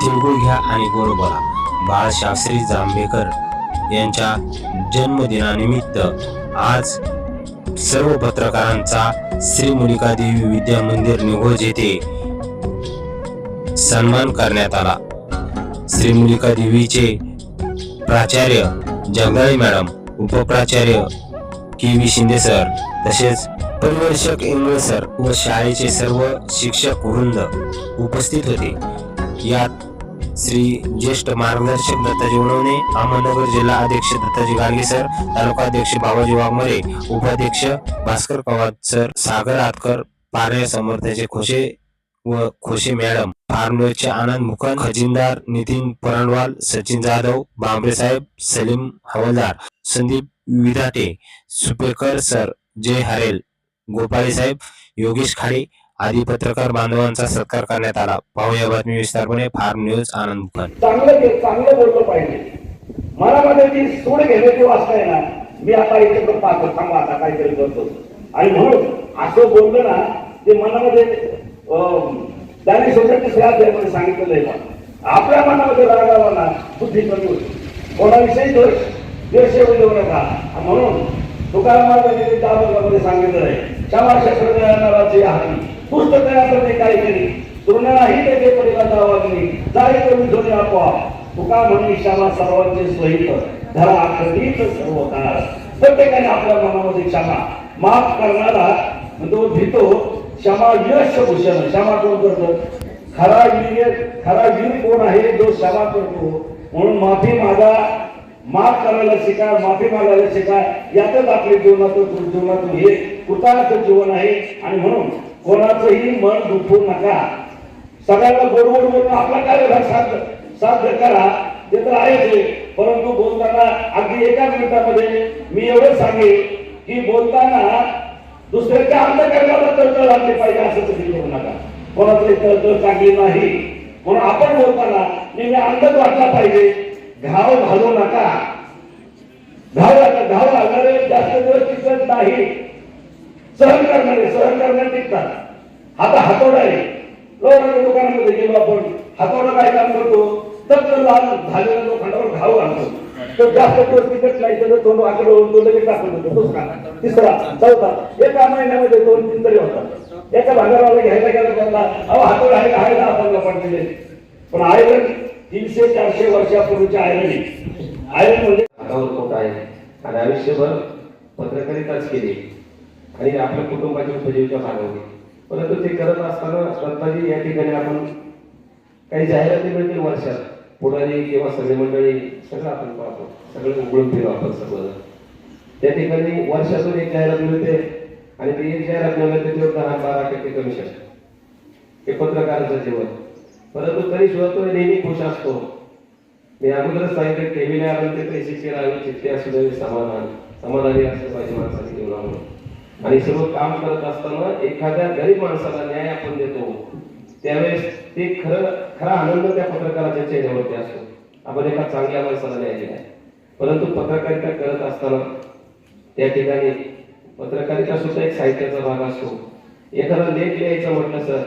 तिळगुळ घ्या आणि गोड बोला. बाळशास्त्री जांभेकर यांच्या जन्मदिनानिमित्त आज सर्व पत्रकारांचा श्री मुलिका देवी विद्या मंदिर निघोज येथे सन्मान करण्यात आला. श्री मुलिका देवीचे प्राचार्य जगदाळी मॅडम उपप्राचार्य के व्ही शिंदे सर तसेच परिवर्षक इंगळ सर व शाळेचे सर्व शिक्षक वृंद उपस्थित होते. यात श्री ज्येष्ठ मार्गदर्शक दत्ताजी उणवणे अहमदनगर जिल्हा अध्यक्ष दत्ताजी गाडगे सर तालुका अध्यक्ष बाबाजी वाघमरे उपाध्यक्ष भास्कर पवार सर सागर आतकर पारे समर्थाचे खोशे व खोशे मॅडम फार्मवेअरचे आनंद मुखन खजिनदार नितीन परणवाल सचिन जाधव बांबरे साहेब सलीम हवालदार संदीप विधाटे सुपेकर सर जय हरेल गोपाळे साहेब योगेश खाडे आदी पत्रकार बांधवांचा सत्कार करण्यात आला. पाहूया बातमी विस्तारपणे. फार्म न्यूज आनंद चांगलं चांगलं बोललं पाहिजे. मनामध्ये ती सूड घेण्याची वाचता आहे ना मी आता इथे पण पाहतो थांबा आता काहीतरी करतो आणि म्हणून असं बोललं ना ते मनामध्ये त्याने सोसायटी स्लॅब सांगितलेलं आहे. आपल्या मनामध्ये रागावा ना बुद्धी कमी होती. कोणाविषयी दोष? देश येऊ नका म्हणून तुकाराम महाराजांनी त्यामध्ये सांगितलं आहे क्षमा शस्त्र नावाची पुस्तक पुस्त तयार काय केली तरुणाही त्याचे परिवार वागली जाई करून धोनी आपोआप. तुका म्हणे क्षमा सर्वांचे सहित धरा आखरीत सर्व काळ प्रत्येकाने आपल्या मनामध्ये क्षमा माफ करणारा तो भीतो क्षमा यश भूषण. क्षमा कोण करतो? खरा वीर खरा वीर कोण आहे जो क्षमा करतो? म्हणून माफी मागा. माफ करायला शिका माफी मागायला शिका. यातच आपल्या जीवनातून जीवनातून हे कृतार्थ जीवन आहे. आणि म्हणून कोणाचंही मन दुखवू नका. सगळ्यांना गोड गोड बोलून आपला कार्यभाग साध्य साध्य करा. ते तर आहेच परंतु बोलताना अगदी एका मिनिटामध्ये मी एवढं सांगेन की बोलताना दुसऱ्याच्या अंधकरणाला तळतळ आणली पाहिजे असं तुम्ही करू नका. कोणाची तळतळ चांगली नाही. म्हणून आपण बोलताना नेहमी अंधक वाटला पाहिजे. घाव घालू नका. घाव आता घाव घालणारे जास्त दिवस टिकत नाही. सहन करणारे सहन करणारे टिकतात. आता हातोडा आहे. लोकांच्या दुकानामध्ये गेलो आपण हातोडा काय काम करतो? तर लहान झालेल्या लोखंडावर घाव घालतो. तर जास्त दिवस टिकत नाही तर तोंड आकडे होऊन लगेच टाकून देतो. तोच का? तिसरा चौथा एका महिन्यामध्ये दोन तीन तरी होतात. एका भागाला घ्यायला गेला त्यांना अहो हातोडा आहे का आपण लोकांना दिले पण आयरन तीनशे चारशे वर्षापूर्वीच्या आयरन. आयरन म्हणजे हातावर पोट आहे. आणि आयुष्यभर पत्रकारिताच केली. आणि आपल्या कुटुंबाची उपजीविका भागवली. परंतु ते करत असताना दत्ताजी या ठिकाणी आपण काही जाहिराती मिळतील वर्षात. पुढारी किंवा सगळे मंडळी सगळं आपण पाहतो. सगळं उघडून फिरू आपण सगळं. त्या ठिकाणी वर्षातून एक जाहिरात मिळते. आणि ती एक जाहिरात मिळते त्याच्यावर दहा बारा टक्के कमिशन हे पत्रकाराचं जीवन. परंतु तरी सुद्धा तो नेहमी खुश असतो. मी अगोदरच सांगितलं ठेवीला आपण ते पैसे राहावे चित्ते असू दे समाधान. समाधानी असलं पाहिजे माणसाच्या जीवनामध्ये. आणि सर्व काम करत असताना एखाद्या गरीब माणसाला न्याय आपण देतो. त्यावेळेस ते खरं खरा आनंद त्या पत्रकाराच्या चेहऱ्यावरती असतो. आपण एका चांगल्या माणसाला न्याय दिला परंतु पत्रकारिता करत असताना त्या ठिकाणी पत्रकारिता सुद्धा एक साहित्याचा भाग असतो. एखादा लेख लिहायचा म्हटलं सर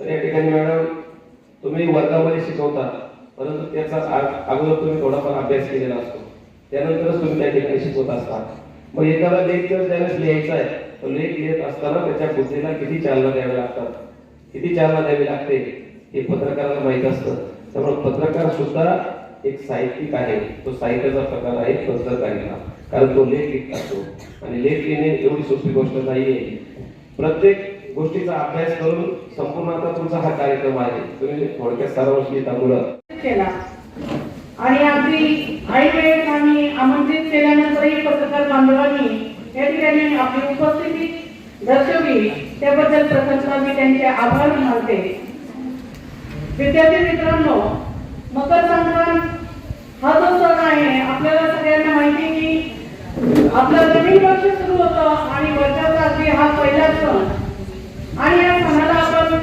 तर या ठिकाणी मॅडम तुम्ही वर्गामध्ये शिकवतात. परंतु त्याचा अगोदर तुम्ही थोडाफार अभ्यास केलेला असतो. त्यानंतरच तुम्ही त्या ठिकाणी शिकवत असता मग एखादा लेख जर त्यावेळेस लिहायचा आहे तर लेख लिहित असताना त्याच्या बुद्धीला किती चालना द्यावी लागतात? किती चालना द्यावी लागते? हे पत्रकाराला माहीत असतं. त्यामुळे पत्रकार सुद्धा एक साहित्यिक आहे. तो साहित्याचा प्रकार आहे पत्रकारिता. कारण तो लेख लिहित असतो. आणि लेख लिहिणे एवढी सोपी गोष्ट नाहीये. प्रत्येक गोष्टीचा अभ्यास करून संपूर्ण आता तुमचा हा कार्यक्रम आहे. तुम्ही थोडक्यात सारांश मुलं. केला. आणि अगदी आई वेळेस आम्ही आमंत्रित केल्यानंतरही पत्रकार बांधवांनी या ठिकाणी आपली उपस्थिती दर्शवली. त्याबद्दल प्रथमतः मी त्यांचे आभार मानते. विद्यार्थी मित्रांनो मकर संक्रांत हा जो सण आहे आपल्याला सगळ्यांना माहिती की आपलं नवीन वर्ष सुरू होतं आणि वर्षाचा अगदी हा पहिला सण आणि या सणाला आपण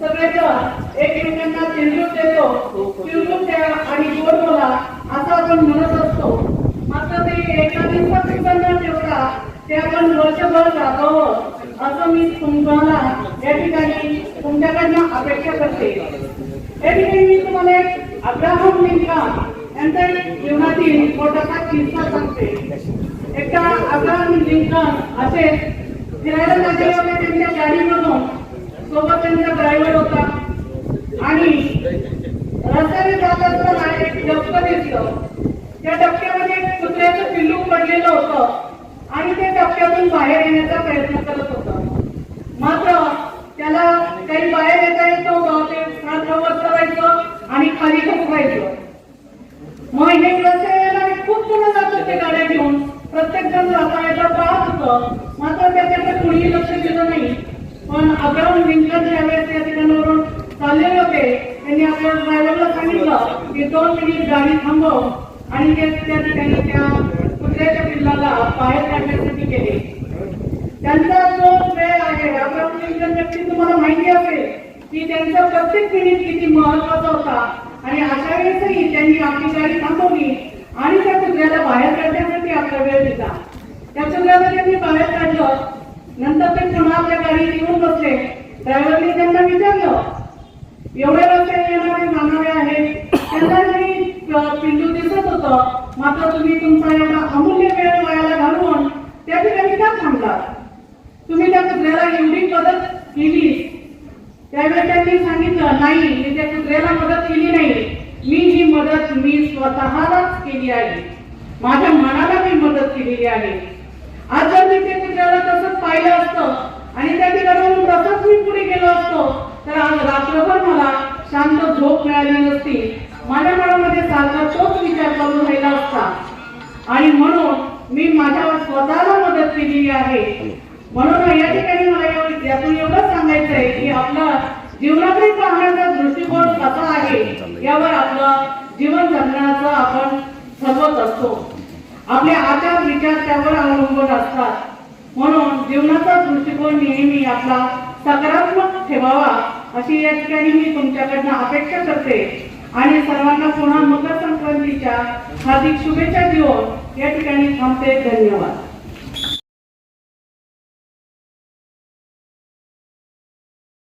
सगळेजण एकमेकांना तिळगुळ देतो तिळगुळ द्या आणि गोड बोला असं आपण म्हणत असतो. मात्र ते एका दिवसात सुद्धा न ठेवता ते आपण वर्षभर राबावं असं मी तुम्हाला या ठिकाणी तुमच्याकडनं अपेक्षा करते. या ठिकाणी मी तुम्हाला एक अब्राहम लिंकन यांचा एक जीवनातील मोठासा किस्सा सांगते. एकदा अब्राहम लिंकन असे फिरायला लागले त्यांच्या गाडीमधून सोबत त्यांचा ड्रायव्हर होता. आणि रस्त्याने जात असताना एक डबकं दिसलं. त्या डबक्यामध्ये एक कुत्र्याचं पिल्लू पडलेलं होतं. आणि ते डबक्यातून बाहेर येण्याचा प्रयत्न करत होता. मात्र त्याला काही बाहेर येता येत नव्हतं. ते हात करायचं आणि खाली ठोकवायचं मग हे रस्त्याला खूप जण जात होते गाड्या घेऊन. प्रत्येक जण जाता येता मात्र त्याच्याकडे कोणीही लक्ष दिलं नाही. पण अब्राहम लिंकन ज्यावेळेस या ठिकाणावरून चाललेले होते त्यांनी आपल्या ड्रायव्हरला सांगितलं की दोन मिनिट गाडी थांबव आणि ते त्या ठिकाणी त्या कुत्र्याच्या पिल्लाला बाहेर काढण्यासाठी केले त्यांचा जो वेळ आहे अब्राहम लिंकन व्यक्ती तुम्हाला माहिती असेल की त्यांचा प्रत्येक मिनिट किती महत्त्वाचा होता. आणि अशा वेळेसही त्यांनी आपली गाडी थांबवली आणि त्या कुत्र्याला बाहेर काढण्यासाठी आपला वेळ दिला. त्या कुत्र्याला त्यांनी बाहेर काढलं. नंतर ते पुन्हा आपल्या गाडीत येऊन बसले. ड्रायव्हरने त्यांना विचारलं एवढे रस्ते येणारे जाणारे आहेत? त्यांना जरी पिंडू दिसत होतं मात्र तुम्ही तुमचा एवढा अमूल्य वेळ वायाला घालवून त्या ठिकाणी का थांबलात तुम्ही त्या कुत्र्याला एवढी मदत केली. त्यावेळी त्यांनी सांगितलं नाही मी त्या कुत्र्याला मदत केली नाही. मी ही मदत मी स्वतःलाच केली आहे. माझ्या मनाला मी मदत केलेली आहे. आज जर मी त्या कुत्र्याला तसंच पाहिलं असतं आणि त्या ठिकाणावरून तसंच मी पुढे गेलो असतो. तर आज रात्रभर मला शांत झोप मिळाली नसती. माझ्या मनामध्ये सारखा तोच विचार करून राहिला असता. आणि म्हणून मी माझ्या स्वतःला मदत केलेली आहे. म्हणून या ठिकाणी मला एवढं- यातून एवढंच सांगायचं आहे की आपला जीवनाकडे पाहण्याचा दृष्टिकोन कसा आहे यावर आपलं जीवन जगण्याचं आपण ठरवत असतो. आपले आचार विचार त्यावर अवलंबून असतात. म्हणून जीवनाचा दृष्टिकोन नेहमी आपला सकारात्मक ठेवावा अशी या ठिकाणी मी तुमच्याकडनं अपेक्षा करते. आणि सर्वांना पुन्हा मकर संक्रांतीच्या हार्दिक शुभेच्छा देऊन या ठिकाणी थांबते. धन्यवाद.